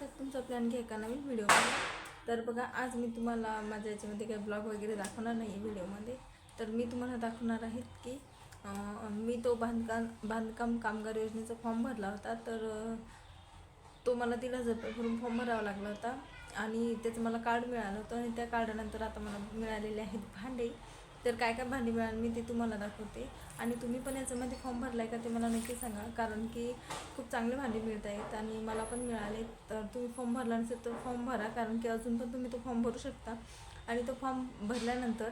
तर तुमचा प्लॅन घ्या का नवीन व्हिडिओमध्ये? तर बघा आज मी तुम्हाला माझ्या याच्यामध्ये काही ब्लॉग वगैरे दाखवणार नाही आहे व्हिडिओमध्ये. तर मी तुम्हाला दाखवणार आहे की मी तो बांधकाम बांधकाम कामगार योजनेचा फॉर्म भरला होता. तर तो मला दीड हजार रुपये भरून फॉर्म भरावा लागला होता. आणि त्याचं मला कार्ड मिळालं होतं. आणि त्या कार्डानंतर आता मला मिळालेले आहेत भांडे. तर काय काय भांडी मिळाल मी ते तुम्हाला दाखवते. आणि तुम्ही पण याच्यामध्ये फॉर्म भरला आहे का ते मला नक्की सांगा. कारण की खूप चांगले भांडे मिळत आहेत आणि मला पण मिळाले. तर तुम्ही फॉर्म भरला नसेल तर फॉर्म भरा. कारण की अजून पण तुम्ही तो फॉर्म भरू शकता. आणि तो फॉर्म भरल्यानंतर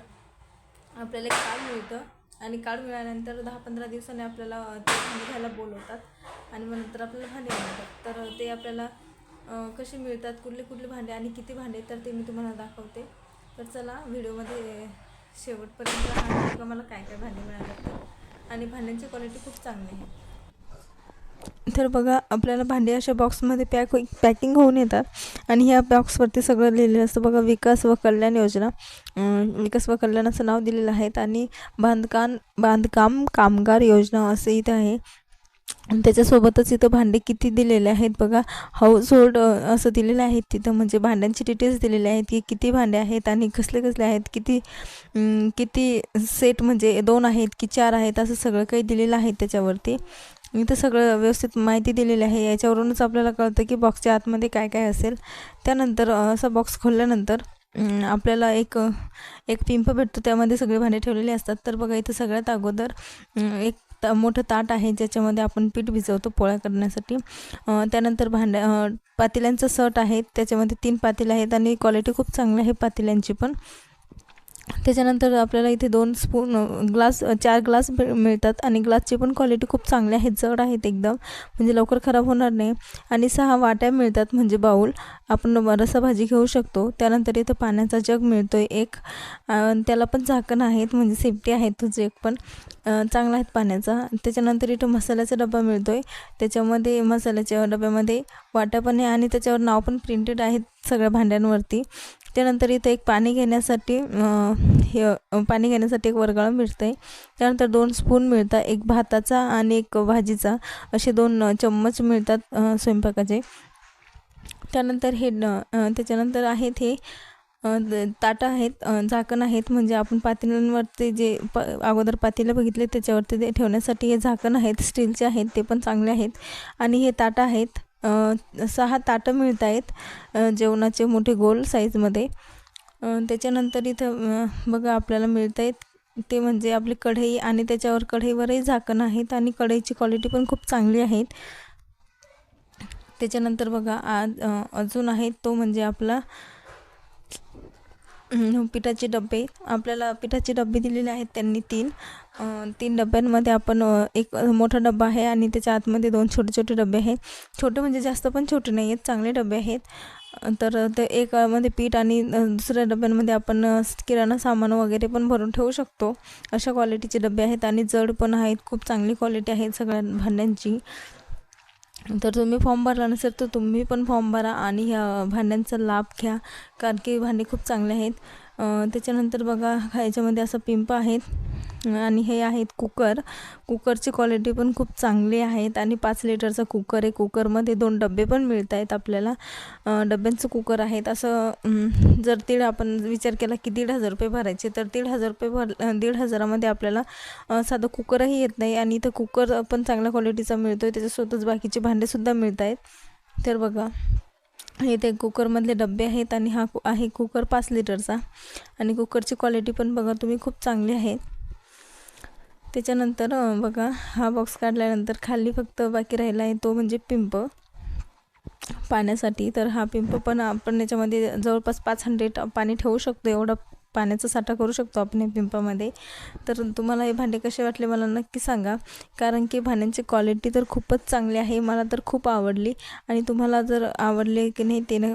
आपल्याला एक कार्ड मिळतं. आणि कार्ड मिळाल्यानंतर दहा पंधरा दिवसांनी आपल्याला ते भांडी घ्यायला बोलवतात. आणि मग नंतर आपल्याला भांडी मिळतात तर ते आपल्याला कसे मिळतात कुठले कुठले भांडे आणि किती भांडे तर ते मी तुम्हाला दाखवते. तर चला व्हिडिओमध्ये शेवटपर्यंत बघा मला काय काय भांडी मिळाले आणि भांड्यांची क्वालिटी खूप चांगली आहे. तर बघा आपल्याला भांडी अशा बॉक्समध्ये पॅक पॅकिंग होऊन येतात. आणि ह्या बॉक्सवरती सगळं लिहिलेलं असतं बघा विकास व कल्याण योजना. विकास व कल्याण असं नाव दिलेलं आहे. आणि बांधकाम बांधकाम कामगार योजना असं इथं आहे. त्याच्यासोबतच इथं भांडे किती दिलेले आहेत बघा. हाऊस होल्ड असं दिलेलं आहे तिथं. म्हणजे भांड्यांची डिटेल्स दिलेले आहेत. की किती भांडे आहेत आणि कसले कसले आहेत. किती किती सेट म्हणजे दोन आहेत की चार आहेत असं सगळं काही दिलेलं आहे त्याच्यावरती. इथं सगळं व्यवस्थित माहिती दिलेली आहे. याच्यावरूनच आपल्याला कळतं की बॉक्सच्या आतमध्ये काय काय असेल. त्यानंतर असा बॉक्स खोलल्यानंतर आपल्याला एक एक पिंप भेटतो. त्यामध्ये सगळे भांडे ठेवलेले असतात. तर बघा इथं सगळ्यात अगोदर एक त मोठं ताट आहे ज्याच्यामध्ये आपण पीठ भिजवतो पोळ्या करण्यासाठी. त्यानंतर भांड्या पातेल्यांचं सट आहे त्याच्यामध्ये तीन पातेले आहेत आणि क्वालिटी खूप चांगली आहे पातेल्यांची पण. त्याच्यानंतर आपल्याला इथे दोन स्पून ग्लास चार ग्लास मिळतात आणि ग्लासची पण क्वालिटी खूप चांगली आहे जड आहेत एकदम. म्हणजे लवकर खराब होणार नाही. आणि सहा वाट्या मिळतात म्हणजे बाऊल आपण रसाभाजी घेऊ शकतो. त्यानंतर इथं पाण्याचा जग मिळतो आहे एक त्याला पण झाकण आहेत म्हणजे सेफ्टी आहे तो जग पण. चांगला आहे पाण्याचा. त्याच्यानंतर इथं मसाल्याचा डबा मिळतो आहे त्याच्यामध्ये मसाल्याच्या डब्यामध्ये वाट्या पण आहे आणि त्याच्यावर नाव पण प्रिंटेड आहेत सगळ्या भांड्यांवरती. त्यानंतर इथं एक पाणी घेण्यासाठी हे पाणी घेण्यासाठी एक वरगाळ मिळतं आहे त्यानंतर दोन स्पून मिळतात एक भाताचा आणि एक भाजीचा. असे दोन चम्मच मिळतात स्वयंपाकाचे. त्यानंतर हे न त्याच्यानंतर आहेत हे ताटं आहेत झाकण आहेत. म्हणजे आपण पातेल्यांवरती जे प अगोदर पातेलं बघितले त्याच्यावरती ते ठेवण्यासाठी हे झाकण आहेत स्टीलचे आहेत ते पण चांगले आहेत. आणि हे ताटं आहेत. सहा ताटं मिळत आहेत. जेवणाचे मोठे गोल साईजमध्ये त्याच्यानंतर इथं बघा आपल्याला मिळत आहेत. ते म्हणजे आपली कढई आणि त्याच्यावर कढईवरही झाकण आहेत आणि कढईची क्वालिटी पण खूप चांगली आहेत. त्याच्यानंतर बघा आज अजून आहे तो म्हणजे आपला पिठाचे डबे. आपल्याला पिठाचे डबे दिलेले आहेत त्यांनी तीन. तीन डब्यांमध्ये आपण एक मोठा डबा आहे आणि त्याच्या आतमध्ये दोन छोटे छोटे डबे आहेत छोटे म्हणजे जास्त पण छोटे नाही आहेत चांगले डबे आहेत. तर ते एकामध्ये पीठ आणि दुसऱ्या डब्यांमध्ये आपण किराणा सामान वगैरे पण भरून ठेवू शकतो. अशा क्वालिटीचे डबे आहेत आणि जड पण आहेत खूप चांगली क्वालिटी आहे सगळ्या भांड्यांची. तर तुम्ही फॉर्म भरला नसेल तर तुम्ही पण फॉर्म भरा आणि ह्या भांड्यांचा लाभ घ्या. कारण की भांडे खूप चांगले आहेत. त्याच्यानंतर बघा ह्याच्यामध्ये असं पिंप आहेत. आणि हे आहेत कुकर. कुकरची क्वालिटी पण खूप चांगली आहेत आणि पाच लिटरचा कुकर आहे. कुकरमध्ये दोन डबे पण मिळत आहेत आपल्याला डब्यांचं कुकर आहेत. असं जर दीड आपण विचार केला की दीड हजार रुपये भरायचे तर दीड हजार रुपये भर दीड हजारामध्ये आपल्याला साधं कुकरही येत नाही आणि इथं कुकर पण चांगल्या क्वालिटीचा मिळतो आहे त्याच्यासोबतच बाकीचे भांडेसुद्धा मिळत आहेत तर बघा हे ते कुकरमधले डबे आहेत आणि हा कु- आहे कुकर पाच लिटरचा. आणि कुकरची क्वालिटी पण बघा तुम्ही खूप चांगली आहे त्याच्यानंतर बघा हा बॉक्स काढल्यानंतर खाली फक्त बाकी राहिला आहे तो म्हणजे पिंप पाण्यासाठी. तर हा पिंप पण आपण याच्यामध्ये जवळपास पाच हंड्रेड पाणी ठेवू शकतो. एवढा पाण्याचा साठा करू शकतो आपण या पिंपामध्ये तर तुम्हाला हे भांडे कसे वाटले मला नक्की सांगा. कारण की भांड्यांची क्वालिटी तर खूपच चांगली आहे. मला तर खूप आवडली. आणि तुम्हाला जर आवडले की नाही ते न